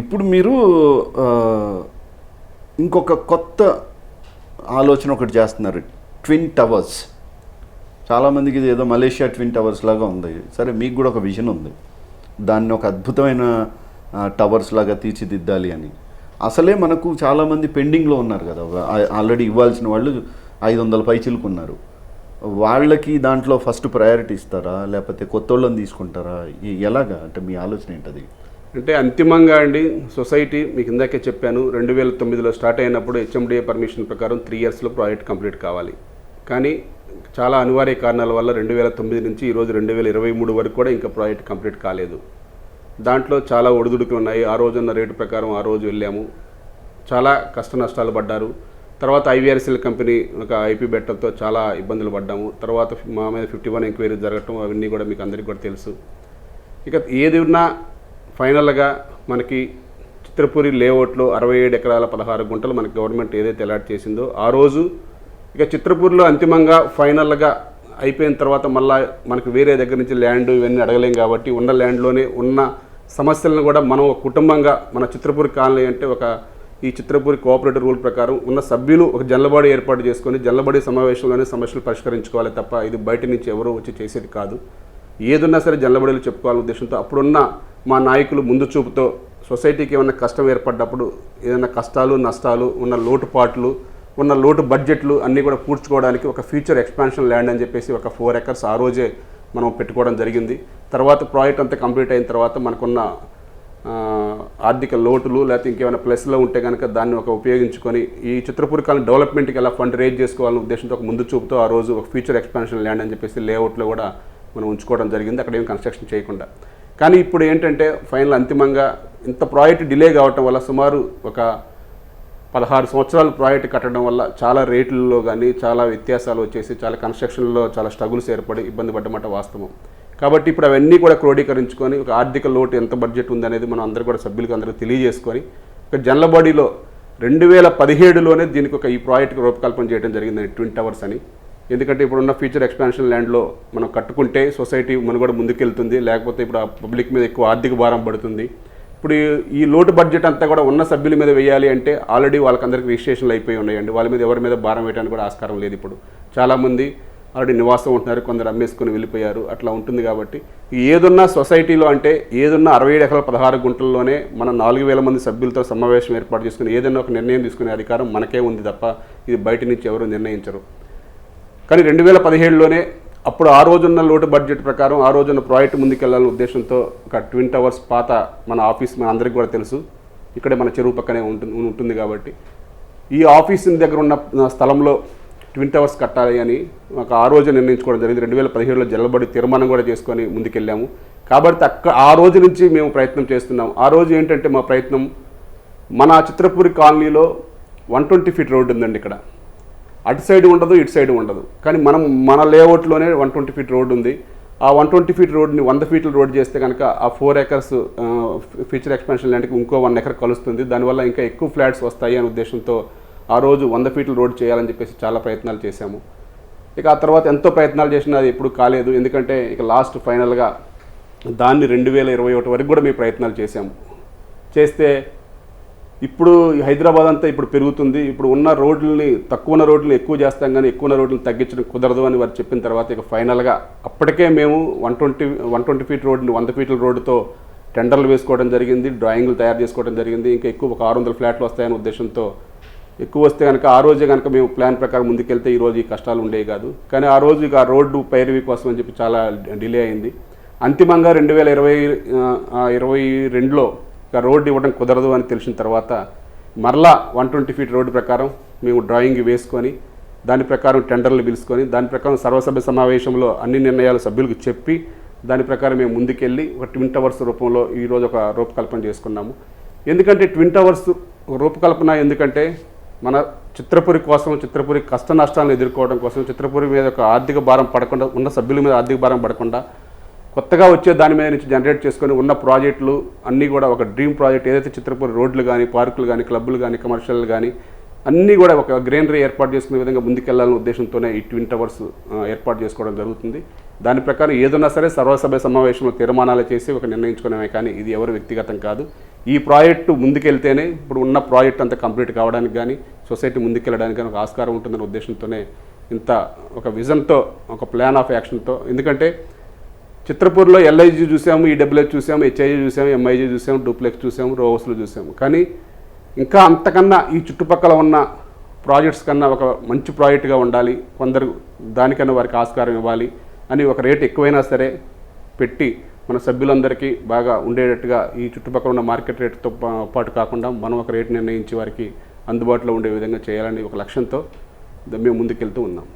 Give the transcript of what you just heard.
ఇప్పుడు మీరు ఇంకొక కొత్త ఆలోచన ఒకటి చేస్తున్నారు. ట్విన్ టవర్స్ చాలామందికి ఇది ఏదో మలేషియా ట్విన్ టవర్స్ లాగా ఉంది. సరే మీకు కూడా ఒక విజన్ ఉంది. దాన్ని ఒక అద్భుతమైన టవర్స్ లాగా తీర్చిదిద్దాలి అని. అసలే మనకు చాలామంది పెండింగ్లో ఉన్నారు కదా. ఆల్రెడీ ఇవ్వాల్సిన వాళ్ళు ఐదు వందల పైచిలుకున్నారు వాళ్ళకి దాంట్లో ఫస్ట్ ప్రయారిటీ ఇస్తారా? లేకపోతే కొత్త వాళ్ళని తీసుకుంటారా ఎలాగా? అంటే మీ ఆలోచన ఏంటది? అంటే అంతిమంగా అండి సొసైటీ మీకు ఇందాకే చెప్పాను రెండు వేల తొమ్మిదిలో స్టార్ట్ అయినప్పుడు హెచ్ఎండిఏ పర్మిషన్ ప్రకారం త్రీ ఇయర్స్లో ప్రాజెక్ట్ కంప్లీట్ కావాలి. కానీ చాలా అనివార్య కారణాల వల్ల రెండు వేల తొమ్మిది నుంచి ఈరోజు రెండు వేల ఇరవై మూడు వరకు కూడా ఇంకా ప్రాజెక్ట్ కంప్లీట్ కాలేదు. దాంట్లో చాలా ఒడిదుడుకులు ఉన్నాయి. ఆ రోజున్న రేటు ప్రకారం ఆ రోజు వెళ్ళాము. చాలా కష్ట నష్టాలు పడ్డారు. తర్వాత ఐవీఆర్సీఎల్ కంపెనీ ఒక ఐపీ బెట్టలతో చాలా ఇబ్బందులు పడ్డాము. తర్వాత మా మీద ఫిఫ్టీ వన్ ఎంక్వైరీ జరగటం అవన్నీ కూడా మీకు అందరికీ కూడా తెలుసు. ఇక ఏది ఉన్నా ఫైనల్గా మనకి చిత్రపూరి లేఅవుట్లో అరవై ఏడు ఎకరాల పదహారు గుంటలు మనకి గవర్నమెంట్ ఏదైతే అలాట్ చేసిందో ఆ రోజు ఇక చిత్రపూర్లో అంతిమంగా ఫైనల్గా అయిపోయిన తర్వాత మళ్ళా మనకు వేరే దగ్గర నుంచి ల్యాండ్ ఇవన్నీ అడగలేం కాబట్టి ఉన్న ల్యాండ్లోనే ఉన్న సమస్యలను కూడా మనం ఒక కుటుంబంగా మన చిత్రపూరి కాలనీ అంటే ఒక ఈ చిత్రపూరి కోఆపరేటివ్ రూల్ ప్రకారం ఉన్న సభ్యులు ఒక జల్లబడి ఏర్పాటు చేసుకొని జల్లబడి సమావేశంలోనే సమస్యలు పరిష్కరించుకోవాలి తప్ప ఇది బయట నుంచి ఎవరూ వచ్చి చేసేది కాదు. ఏదున్నా సరే జల్లబడులు చెప్పుకోవాలనే ఉద్దేశంతో అప్పుడున్న మా నాయకులు ముందు చూపుతో సొసైటీకి ఏమైనా కష్టం ఏర్పడ్డప్పుడు ఏదైనా కష్టాలు నష్టాలు ఉన్న లోటుపాట్లు ఉన్న లోటు బడ్జెట్లు అన్నీ కూడా పూడ్చుకోవడానికి ఒక ఫ్యూచర్ ఎక్స్పాన్షన్ ల్యాండ్ అని చెప్పేసి ఒక ఫోర్ ఎకర్స్ ఆ రోజే మనం పెట్టుకోవడం జరిగింది. తర్వాత ప్రాజెక్ట్ అంతా కంప్లీట్ అయిన తర్వాత మనకున్న ఆర్థిక లోటులు లేకపోతే ఇంకేమైనా ప్లస్లో ఉంటే కనుక దాన్ని ఒక ఉపయోగించుకొని ఈ చిత్రపూర్ కాలం డెవలప్మెంట్కి ఎలా ఫండ్ రేజ్ చేసుకోవాలనే ఉద్దేశంతో ఒక ముందు చూపుతో ఆ రోజు ఒక ఫ్యూచర్ ఎక్స్పాన్షన్ ల్యాండ్ అని చెప్పేసి లేఅవుట్లో కూడా మనం ఉంచుకోవడం జరిగింది. అక్కడ ఏం కన్స్ట్రక్షన్ చేయకుండా. కానీ ఇప్పుడు ఏంటంటే ఫైనల్ అంతిమంగా ఇంత ప్రాజెక్ట్ డిలే కావటం వల్ల సుమారు ఒక పదహారు సంవత్సరాలు ప్రాజెక్ట్ కట్టడం వల్ల చాలా రేట్లలో కానీ చాలా వ్యత్యాసాలు వచ్చేసి చాలా కన్స్ట్రక్షన్లో చాలా స్ట్రగుల్స్ ఏర్పడి ఇబ్బంది పడ్డమాట వాస్తవం. కాబట్టి ఇప్పుడు అవన్నీ కూడా క్రోడీకరించుకొని ఒక ఆర్థిక లోటు ఎంత బడ్జెట్ ఉందనేది మనం అందరూ కూడా సభ్యులకు అందరూ తెలియజేసుకొని ఒక జనల బాడీలో రెండు వేల పదిహేడులోనే దీనికి ఒక ఈ ప్రాజెక్ట్ రూపకల్పన చేయడం జరిగింది ట్విన్ టవర్స్ అని. ఎందుకంటే ఇప్పుడున్న ఫ్యూచర్ ఎక్స్పాన్షన్ ల్యాండ్లో మనం కట్టుకుంటే సొసైటీ మనుగడ ముందుకెళ్తుంది. లేకపోతే ఇప్పుడు ఆ పబ్లిక్ మీద ఎక్కువ ఆర్థిక భారం పడుతుంది. ఇప్పుడు ఈ- లోటు బడ్జెట్ అంతా కూడా ఉన్న సభ్యుల మీద వేయాలి అంటే ఆల్రెడీ వాళ్ళకందరికీ రిజిస్ట్రేషన్లు అయిపోయి ఉన్నాయండి. వాళ్ళ మీద ఎవరి మీద భారం వేయడానికి కూడా ఆస్కారం లేదు ఇప్పుడు. చాలామంది ఆల్రెడీ నివాసం ఉంటున్నారు. కొందరు అమ్మేసుకొని వెళ్ళిపోయారు. అట్లా ఉంటుంది కాబట్టి ఏదున్నా సొసైటీలో అంటే ఏదున్నా అరవై ఏడు ఎకరాల పదహారు గుంటల్లోనే మన నాలుగు వేల మంది సభ్యులతో సమావేశం ఏర్పాటు చేసుకుని ఏదైనా ఒక నిర్ణయం తీసుకునే అధికారం మనకే ఉంది తప్ప ఇది బయట నుంచి ఎవరు నిర్ణయించరు. కానీ రెండు వేల పదిహేడులోనే అప్పుడు ఆ రోజున్న లోటు బడ్జెట్ ప్రకారం ఆ రోజున్న ప్రాజెక్ట్ ముందుకెళ్ళాలనే ఉద్దేశంతో ఒక ట్విన్ టవర్స్ పాత మన ఆఫీస్ మన అందరికి కూడా తెలుసు. ఇక్కడే మన చెరువు పక్కనే ఉంటుంది ఉంటుంది కాబట్టి. ఈ ఆఫీస్ దగ్గర ఉన్న స్థలంలో ట్విన్ టవర్స్ కట్టాలి అని ఒక ఆ రోజు నిర్ణయించుకోవడం జరిగింది. రెండు వేల పదిహేడులో జల్లబడి తీర్మానం కూడా చేసుకొని ముందుకెళ్ళాము. కాబట్టి అక్క ఆ రోజు నుంచి మేము ప్రయత్నం చేస్తున్నాం. ఆ రోజు ఏంటంటే మా ప్రయత్నం మన చిత్రపూరి కాలనీలో వన్ ట్వంటీ ఫీట్ రోడ్డు ఉందండి ఇక్కడ. అటు సైడ్ ఉండదు ఇటు సైడ్ ఉండదు. కానీ మనం మన లేఅవుట్లోనే వన్ ట్వంటీ ఫీట్ రోడ్ ఉంది. ఆ వన్ ట్వంటీ ఫీట్ రోడ్ని వంద ఫీట్ల రోడ్ చేస్తే కనుక ఆ ఫోర్ ఎకర్స్ ఫ్యూచర్ ఎక్స్పెన్షన్ ల్యాండ్కి ఇంకో వన్ ఎకర్ కలుస్తుంది. దానివల్ల ఇంకా ఎక్కువ ఫ్లాట్స్ వస్తాయి అనే ఉద్దేశంతో ఆ రోజు వంద ఫీట్ల రోడ్ చేయాలని చెప్పేసి చాలా ప్రయత్నాలు చేశాము. ఇక ఆ తర్వాత ఎంతో ప్రయత్నాలు చేసినా అది ఎప్పుడు కాలేదు. ఎందుకంటే ఇక లాస్ట్ ఫైనల్గా దాన్ని రెండు వేల ఇరవై ఒకటి వరకు కూడా మేము ప్రయత్నాలు చేశాము. చేస్తే ఇప్పుడు ఈ హైదరాబాద్ అంతా ఇప్పుడు పెరుగుతుంది. ఇప్పుడు ఉన్న రోడ్లని తక్కువ ఉన్న రోడ్లను ఎక్కువ చేస్తాం కానీ ఎక్కువ ఉన్న రోడ్లను తగ్గించడం కుదరదు అని వారు చెప్పిన తర్వాత ఇక ఫైనల్గా అప్పటికే మేము one twenty one twenty feet రోడ్ని వంద ఫీట్ల రోడ్డుతో టెండర్లు వేసుకోవడం జరిగింది డ్రాయింగ్లు తయారు చేసుకోవడం జరిగింది. ఇంకా ఎక్కువ ఒక ఆరు వందల ఫ్లాట్లు వస్తాయనే ఉద్దేశంతో ఎక్కువ వస్తే కనుక ఆ రోజే కనుక మేము ప్లాన్ ప్రకారం ముందుకెళ్తే ఈరోజు ఈ కష్టాలు ఉండేవి కాదు. కానీ ఆ రోజు ఇక ఆ రోడ్డు పైరవి కోసం అని చెప్పి చాలా డిలే అయింది. అంతిమంగా రెండు వేల ఇరవై ఇరవై రెండులో ఇక రోడ్డు ఇవ్వడం కుదరదు అని తెలిసిన తర్వాత మరలా వన్ ట్వంటీ ఫీట్ రోడ్డు ప్రకారం మేము డ్రాయింగ్ వేసుకొని దాని ప్రకారం టెండర్లు పిలుచుకొని దాని ప్రకారం సర్వసభ్య సమావేశంలో అన్ని నిర్ణయాలు సభ్యులకు చెప్పి దాని ప్రకారం మేము ముందుకెళ్ళి ఒక ట్విన్ టవర్స్ రూపంలో ఈరోజు ఒక రూపకల్పన చేసుకున్నాము. ఎందుకంటే ట్విన్ టవర్స్ రూపకల్పన ఎందుకంటే మన చిత్రపురి కోసం చిత్రపురి కష్ట నష్టాలను ఎదుర్కోవడం కోసం చిత్రపురి మీద ఒక ఆర్థిక భారం పడకుండా ఉన్న సభ్యుల మీద ఆర్థిక భారం పడకుండా కొత్తగా వచ్చే దాని మీద నుంచి జనరేట్ చేసుకొని ఉన్న ప్రాజెక్టులు అన్నీ కూడా ఒక డ్రీమ్ ప్రాజెక్ట్ ఏదైతే చిత్రపూర్ రోడ్లు కానీ పార్కులు కానీ క్లబ్బులు కానీ కమర్షియల్ కానీ అన్నీ కూడా ఒక గ్రీనరీ ఏర్పాటు చేసుకునే విధంగా ముందుకెళ్ళాలనే ఉద్దేశంతోనే ఈ ట్విన్ టవర్స్ ఏర్పాటు చేసుకోవడం జరుగుతుంది. దాని ప్రకారం ఏదన్నా సరే సర్వసభ్య సమావేశంలో తీర్మానాలు చేసి ఒక నిర్ణయించుకునేమే కానీ ఇది ఎవరు వ్యక్తిగతం కాదు. ఈ ప్రాజెక్టు ముందుకెళ్తేనే ఇప్పుడు ఉన్న ప్రాజెక్ట్ అంతా కంప్లీట్ కావడానికి కానీ సొసైటీ ముందుకెళ్ళడానికి కానీ ఒక ఆస్కారం ఉంటుందనే ఉద్దేశంతోనే ఇంత ఒక విజన్తో ఒక ప్లాన్ ఆఫ్ యాక్షన్తో ఎందుకంటే చిత్రపూర్లో ఎల్ఐజీ చూసాము ఈడబ్ల్యూహెచ్ చూసాము హెచ్ఐజీ చూసాము ఎంఐజీ చూసాము డూప్లెక్స్ చూసాము రోవస్లు చూసాము. కానీ ఇంకా అంతకన్నా ఈ చుట్టుపక్కల ఉన్న ప్రాజెక్ట్స్ కన్నా ఒక మంచి ప్రాజెక్ట్గా ఉండాలి కొందరు దానికన్నా వారికి ఆస్కారం ఇవ్వాలి అని ఒక రేట్ ఎక్కువైనా సరే పెట్టి మన సభ్యులందరికీ బాగా ఉండేటట్టుగా ఈ చుట్టుపక్కల ఉన్న మార్కెట్ రేట్తో పాటు కాకుండా మనం ఒక రేటు నిర్ణయించి వారికి అందుబాటులో ఉండే విధంగా చేయాలని ఒక లక్ష్యంతో మేము ముందుకెళ్తూ ఉన్నాం.